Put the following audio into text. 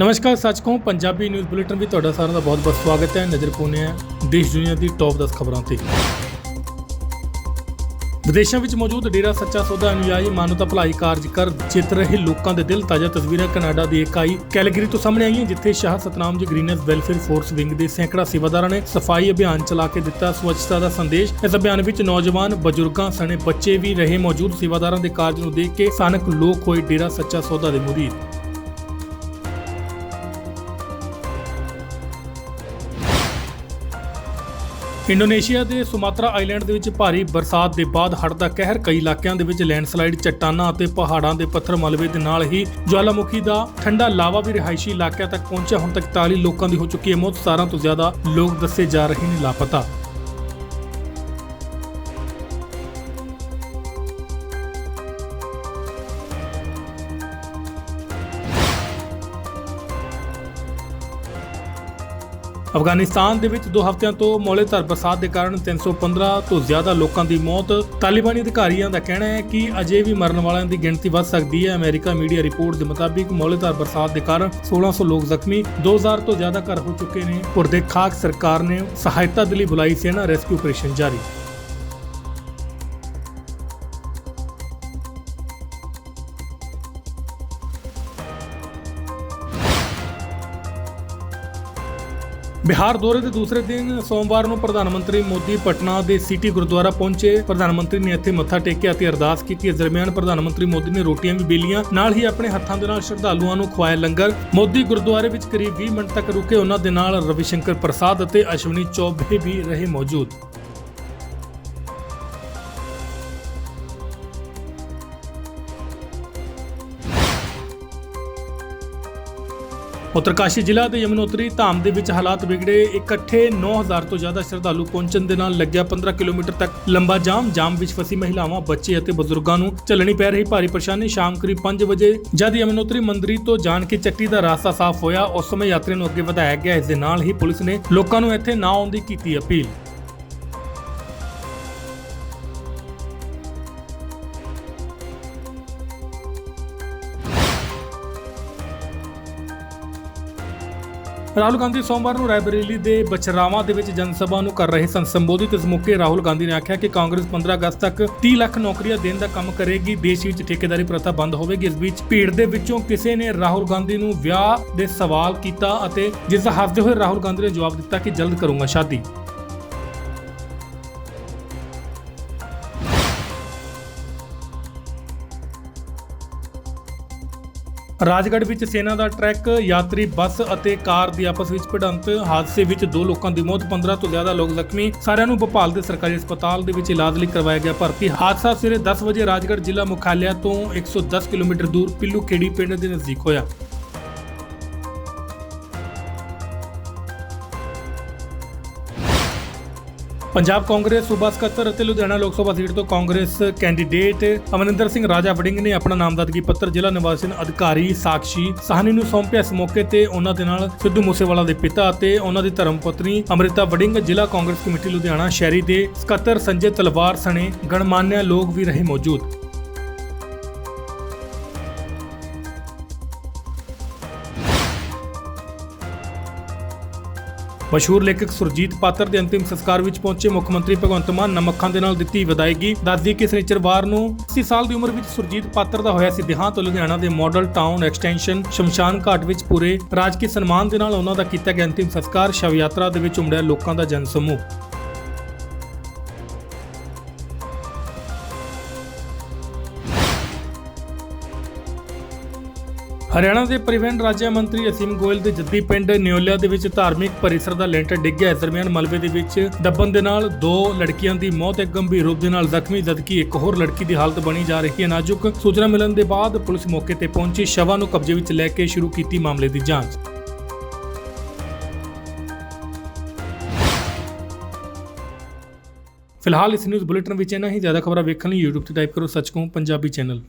ਨਮਸਕਾਰ ਸੱਚ ਕਹੂੰ ਪੰਜਾਬੀ ਨਿਊਜ਼ ਬੁਲੇਟਿਨ ਵਿੱਚ ਤੁਹਾਡਾ ਸਾਰਿਆਂ ਦਾ ਬਹੁਤ-ਬਹੁਤ ਸਵਾਗਤ ਹੈ। ਨਜ਼ਰ ਪਾਉਂਦੇ ਹਾਂ ਦੇਸ਼ ਦੁਨੀਆ ਦੀ ਟੌਪ 10 ਖਬਰਾਂ ਤੇ। ਵਿਦੇਸ਼ਾਂ ਵਿੱਚ ਮੌਜੂਦ ਡੇਰਾ ਸੱਚਾ ਸੌਦਾ ਅਨੁਯਾਈ, ਮਾਨਵਤਾ ਭਲਾਈ ਕਾਰਜ ਕਰ ਜਿੱਤ ਰਹੇ ਲੋਕਾਂ ਦੇ ਦਿਲ ਤਾਜ਼ਾ ਤਸਵੀਰਾਂ ਕੈਨੇਡਾ ਦੀ ਇਕਾਈ ਕੈਲਗਰੀ ਤੋਂ ਸਾਹਮਣੇ ਆਈਆਂ, ਜਿੱਥੇ ਸ਼ਾਹ ਸਤਨਾਮ ਜੀ ਗ੍ਰੀਨਸ ਵੈਲਫੇਅਰ ਫੋਰਸ ਵਿੰਗ ਦੇ ਸੈਂਕੜਾ ਸੇਵਾਦਾਰਾਂ ਨੇ ਸਫ਼ਾਈ ਅਭਿਆਨ ਚਲਾ ਕੇ ਦਿੱਤਾ ਸਵੱਛਤਾ ਦਾ ਸੰਦੇਸ਼। ਇਸ ਅਭਿਆਨ ਵਿੱਚ ਨੌਜਵਾਨ, ਬਜ਼ੁਰਗਾਂ, ਸਣੇ ਬੱਚੇ ਵੀ ਰਹੇ ਮੌਜੂਦ ਸੇਵਾਦਾਰਾਂ ਦੇ ਕਾਰਜ ਨੂੰ ਦੇਖ ਕੇ ਸਥਾਨਕ ਲੋਕ ਹੋਏ ਡੇਰਾ ਸੱਚਾ ਸੌਦਾ ਦੇ ਮੁਰੀਦ ਇੰਡੋਨੇਸ਼ੀਆ ਦੇ ਸੁਮਾਤਰਾ ਆਈਲੈਂਡ ਦੇ ਵਿੱਚ ਭਾਰੀ ਬਰਸਾਤ ਦੇ ਬਾਅਦ ਹੜ੍ਹ ਦਾ ਕਹਿਰ ਕਈ ਇਲਾਕਿਆਂ ਦੇ ਵਿੱਚ ਲੈਂਡਸਲਾਈਡ ਚੱਟਾਨਾਂ ਅਤੇ ਪਹਾੜਾਂ ਦੇ ਪੱਥਰ ਮਲਬੇ ਦੇ ਨਾਲ ਹੀ ਜਵਾਲਾਮੁਖੀ ਦਾ ਠੰਡਾ ਲਾਵਾ ਵੀ ਰਿਹਾਇਸ਼ੀ ਇਲਾਕਿਆਂ ਤੱਕ ਪਹੁੰਚਿਆ। ਹੁਣ ਤੱਕ 40 ਲੋਕਾਂ ਦੀ ਹੋ ਚੁੱਕੀ ਹੈ ਮੌਤ। 17 ਤੋਂ ਜ਼ਿਆਦਾ ਲੋਕ ਦੱਸੇ ਜਾ ਰਹੇ ਨੇ ਲਾਪਤਾ। ਅਫਗਾਨਿਸਤਾਨ ਦੇ ਵਿੱਚ ਦੋ ਹਫ਼ਤਿਆਂ ਤੋਂ ਮੌਲੇਧਾਰ ਬਰਸਾਤ ਦੇ ਕਾਰਨ 315 ਤੋਂ ਜ਼ਿਆਦਾ ਲੋਕਾਂ ਦੀ ਮੌਤ। ਤਾਲਿਬਾਨੀ ਅਧਿਕਾਰੀਆਂ ਦਾ ਕਹਿਣਾ ਹੈ ਕਿ ਅਜੇ ਵੀ ਮਰਨ ਵਾਲਿਆਂ ਦੀ ਗਿਣਤੀ ਵੱਧ ਸਕਦੀ ਹੈ। ਅਮਰੀਕਾ ਮੀਡੀਆ ਰਿਪੋਰਟ ਦੇ ਮੁਤਾਬਿਕ ਮੌਲੇਧਾਰ ਬਰਸਾਤ ਦੇ ਕਾਰਨ 1600 ਲੋਕ ਜ਼ਖਮੀ 2000 ਤੋਂ ਜ਼ਿਆਦਾ ਘਰ ਹੋ ਚੁੱਕੇ ਨੇ। ਪੁਰਦੇ ਖਾਕ ਸਰਕਾਰ ਨੇ ਸਹਾਇਤਾ ਦੇ ਲਈ ਬੁਲਾਈ ਸੈਨਾ ਰੈਸਕਿਊ ਆਪਰੇਸ਼ਨ ਜਾਰੀ। ਬਿਹਾਰ ਦੌਰੇ ਦੇ ਦੂਸਰੇ ਦਿਨ ਸੋਮਵਾਰ ਨੂੰ ਪ੍ਰਧਾਨ ਮੰਤਰੀ ਮੋਦੀ ਪਟਨਾ ਦੇ ਸਿਟੀ ਗੁਰਦੁਆਰਾ ਪਹੁੰਚੇ। ਪ੍ਰਧਾਨ ਮੰਤਰੀ ਨੇ ਇੱਥੇ ਮੱਥਾ ਟੇਕਿਆ ਅਤੇ ਅਰਦਾਸ ਕੀਤੀ। ਇਸ ਦਰਮਿਆਨ ਪ੍ਰਧਾਨ ਮੰਤਰੀ ਮੋਦੀ ਨੇ ਰੋਟੀਆਂ ਵੀ ਬੇਲੀਆਂ, ਨਾਲ ਹੀ ਆਪਣੇ ਹੱਥਾਂ ਦੇ ਨਾਲ ਸ਼ਰਧਾਲੂਆਂ ਨੂੰ ਖਵਾਇਆ ਲੰਗਰ। ਮੋਦੀ ਗੁਰਦੁਆਰੇ ਵਿੱਚ ਕਰੀਬ 20 ਮਿੰਟ ਤੱਕ ਰੁਕੇ। ਉਹਨਾਂ ਦੇ ਨਾਲ ਰਵੀ ਸ਼ੰਕਰ ਪ੍ਰਸਾਦ ਅਤੇ ਅਸ਼ਵਨੀ ਚੌਬੇ ਵੀ ਰਹੇ ਮੌਜੂਦ। ਉੱਤਰਕਾਸ਼ੀ ਜ਼ਿਲ੍ਹਾ ਦੇ ਯਮਨੋਤਰੀ ਧਾਮ ਦੇ ਵਿੱਚ ਹਾਲਾਤ ਵਿਗੜੇ। ਇਕੱਠੇ 9000 ਤੋਂ ਜ਼ਿਆਦਾ ਸ਼ਰਧਾਲੂ ਪਹੁੰਚਣ ਦੇ ਨਾਲ ਲੱਗਿਆ 15 ਕਿਲੋਮੀਟਰ ਤੱਕ ਲੰਬਾ ਜਾਮ। ਜਾਮ ਵਿੱਚ ਫਸੀ ਮਹਿਲਾਵਾਂ, ਬੱਚੇ ਅਤੇ ਬਜ਼ੁਰਗਾਂ ਨੂੰ ਚੱਲਣੀ ਪੈ ਰਹੀ ਭਾਰੀ ਪਰੇਸ਼ਾਨੀ। ਸ਼ਾਮ ਕਰੀਬ 5 ਵਜੇ ਜਦ ਯਮਨੋਤਰੀ ਮੰਦਰੀ ਤੋਂ ਜਾਣ ਕੇ ਚੱਟੀ ਦਾ ਰਾਸਤਾ ਸਾਫ਼ ਹੋਇਆ, ਉਸ ਸਮੇਂ ਯਾਤਰੀ ਨੂੰ ਅੱਗੇ ਵਧਾਇਆ ਗਿਆ। ਇਸ ਦੇ ਨਾਲ ਹੀ ਪੁਲਿਸ ਨੇ ਲੋਕਾਂ ਨੂੰ ਇੱਥੇ ਨਾ ਆਉਣ ਦੀ ਕੀਤੀ ਅਪੀਲ। ਰਾਹੁਲ ਗਾਂਧੀ ਸੋਮਵਾਰ ਨੂੰ ਰਾਏਬਰੇਲੀ ਦੇ ਬਚਰਾਵਾਂ ਦੇ ਵਿੱਚ ਜਨ ਸਭਾ ਨੂੰ ਕਰ ਰਹੇ ਸਨ। ਸੰਬੋਧਿਤ ਇਸ ਮੌਕੇ ਰਾਹੁਲ ਗਾਂਧੀ ਨੇ ਆਖਿਆ ਕਿ ਕਾਂਗਰਸ 15 ਅਗਸਤ ਤੱਕ 30 ਲੱਖ ਨੌਕਰੀਆਂ ਦੇਣ ਦਾ ਕੰਮ ਕਰੇਗੀ। ਦੇਸ਼ ਵਿੱਚ ਠੇਕੇਦਾਰੀ ਪ੍ਰਥਾ ਬੰਦ ਹੋਵੇਗੀ। ਇਸ ਵਿੱਚ ਭੀੜ ਦੇ ਵਿੱਚੋਂ ਕਿਸੇ ਨੇ ਰਾਹੁਲ ਗਾਂਧੀ ਨੂੰ ਵਿਆਹ ਦੇ ਸਵਾਲ ਕੀਤਾ ਅਤੇ ਜਿਸ ਦਾ ਹੱਸਦੇ ਹੋਏ ਰਾਹੁਲ ਗਾਂਧੀ ਨੇ ਜਵਾਬ ਦਿੱਤਾ ਕਿ ਜਲਦ ਕਰੂੰਗਾ ਸ਼ਾਦੀ। ਰਾਜਗੜ੍ਹ ਵਿੱਚ ਸੈਨਾ ਦਾ ਟਰੱਕ, ਯਾਤਰੀ ਬੱਸ ਅਤੇ ਕਾਰ ਦੀ ਆਪਸ ਵਿੱਚ ਭਿੜੰਤ। ਹਾਦਸੇ ਵਿੱਚ ਦੋ ਲੋਕਾਂ ਦੀ ਮੌਤ 15 ਤੋਂ ਜ਼ਿਆਦਾ ਲੋਕ ਜ਼ਖਮੀ। ਸਾਰਿਆਂ ਨੂੰ ਭੋਪਾਲ ਦੇ ਸਰਕਾਰੀ ਹਸਪਤਾਲ ਦੇ ਵਿੱਚ ਇਲਾਜ ਲਈ ਕਰਵਾਇਆ ਗਿਆ ਭਰਤੀ। ਹਾਦਸਾ ਸਵੇਰੇ 10 ਵਜੇ ਰਾਜਗੜ੍ਹ ਜ਼ਿਲ੍ਹਾ ਮੁਖਾਲਿਆ ਤੋਂ 110 ਕਿਲੋਮੀਟਰ ਦੂਰ ਪਿੱਲੂ ਖੇੜੀ ਪਿੰਡ ਦੇ ਨਜ਼ਦੀਕ ਹੋਇਆ। ਪੰਜਾਬ ਕਾਂਗਰਸ ਸੂਬਾ ਸਕੱਤਰ ਅਤੇ ਲੁਧਿਆਣਾ ਲੋਕ ਸਭਾ ਸੀਟ ਤੋਂ ਕਾਂਗਰਸ ਕੈਂਡੀਡੇਟ ਅਮਰਿੰਦਰ ਸਿੰਘ ਰਾਜਾ ਵੜਿੰਗ ਨੇ ਆਪਣਾ ਨਾਮਜ਼ਦਗੀ ਪੱਤਰ ਜ਼ਿਲ੍ਹਾ ਨਿਵਾਸੀ ਅਧਿਕਾਰੀ ਸਾਕਸ਼ੀ ਸਾਹਨੀ ਨੂੰ ਸੌਂਪਿਆ। ਇਸ ਮੌਕੇ ਤੇ ਉਹਨਾਂ ਦੇ ਨਾਲ ਸਿੱਧੂ ਮੂਸੇਵਾਲਾ ਦੇ ਪਿਤਾ ਅਤੇ ਉਹਨਾਂ ਦੀ ਧਰਮ ਪਤਨੀ ਅਮ੍ਰਿਤਾ ਵੜਿੰਗ ਜ਼ਿਲ੍ਹਾ ਕਾਂਗਰਸ ਕਮੇਟੀ ਲੁਧਿਆਣਾ ਸ਼ਹਿਰੀ ਦੇ ਸਕੱਤਰ ਸੰਜੇ ਤਲਵਾਰ ਸਣੇ ਗਣਮਾਨਿਆ ਲੋਕ ਵੀ ਰਹੇ ਮੌਜੂਦ। ਮਸ਼ਹੂਰ ਲੇਖਕ ਸੁਰਜੀਤ ਪਾਤਰ ਦੇ ਅੰਤਿਮ ਸੰਸਕਾਰ ਵਿੱਚ ਪਹੁੰਚੇ ਮੁੱਖ ਮੰਤਰੀ ਭਗਵੰਤ ਮਾਨ ਨਮੱਖਾਂ ਦੇ ਨਾਲ ਦਿੱਤੀ ਵਿਦਾਇਗੀ। ਦੱਸਦੀ ਕਿ ਸਨੀਚਰਵਾਰ ਨੂੰ 80 ਸਾਲ ਦੀ ਉਮਰ ਵਿੱਚ ਸੁਰਜੀਤ ਪਾਤਰ ਦਾ ਹੋਇਆ ਸੀ ਦੇਹਾਂਤ। ਲੁਧਿਆਣਾ ਦੇ ਮਾਡਲ ਟਾਊਨ ਐਕਸਟੈਂਸ਼ਨ ਸ਼ਮਸ਼ਾਨ ਘਾਟ ਵਿੱਚ ਪੂਰੇ ਰਾਜਕੀ ਸਨਮਾਨ ਦੇ ਨਾਲ ਉਹਨਾਂ ਦਾ ਕੀਤਾ ਗਿਆ ਅੰਤਿਮ ਸੰਸਕਾਰ। ਸ਼ਵ ਯਾਤਰਾ ਦੇ ਵਿੱਚ ਉਮੜਿਆ ਲੋਕਾਂ ਦਾ ਜਨ ਸਮੂਹ। ਹਰਿਆਣਾ ਦੇ ਪਰਿਵਹਨ ਰਾਜ ਮੰਤਰੀ ਅਸੀਮ ਗੋਇਲ ਦੇ ਜੱਦੀ ਪਿੰਡ ਨਿਓਲਿਆ ਦੇ ਵਿੱਚ ਧਾਰਮਿਕ ਪਰਿਸਰ ਦਾ ਲੈਂਟਰ ਡਿੱਗ ਗਿਆ। ਇਸ ਦਰਮਿਆਨ ਮਲਬੇ ਦੇ ਵਿੱਚ ਦੱਬਣ ਦੇ ਨਾਲ ਦੋ ਲੜਕੀਆਂ ਦੀ ਮੌਤ ਇੱਕ ਗੰਭੀਰ ਰੂਪ ਦੇ ਨਾਲ ਜ਼ਖਮੀ, ਜਦਕਿ ਇੱਕ ਹੋਰ ਲੜਕੀ ਦੀ ਹਾਲਤ ਬਣੀ ਜਾ ਰਹੀ ਹੈ। ਨਾਜ਼ੁਕ ਸੂਚਨਾ ਮਿਲਣ ਦੇ ਬਾਅਦ ਪੁਲਿਸ ਮੌਕੇ ਤੇ ਪਹੁੰਚੀ। ਸ਼ਵਾਂ ਨੂੰ ਕਬਜ਼ੇ ਵਿੱਚ ਲੈ ਕੇ ਸ਼ੁਰੂ ਕੀਤੀ ਮਾਮਲੇ ਦੀ ਜਾਂਚ। ਫਿਲਹਾਲ ਇਸ ਨਿਊਜ਼ ਬੁਲੇਟਿਨ ਵਿੱਚ ਇਹਨਾਂ ਹੀ। ਜ਼ਿਆਦਾ ਖਬਰਾਂ ਵੇਖਣ ਲਈ YouTube ਤੇ ਟਾਈਪ ਕਰੋ ਸੱਚ ਕਹੂੰ ਪੰਜਾਬੀ ਚੈਨਲ।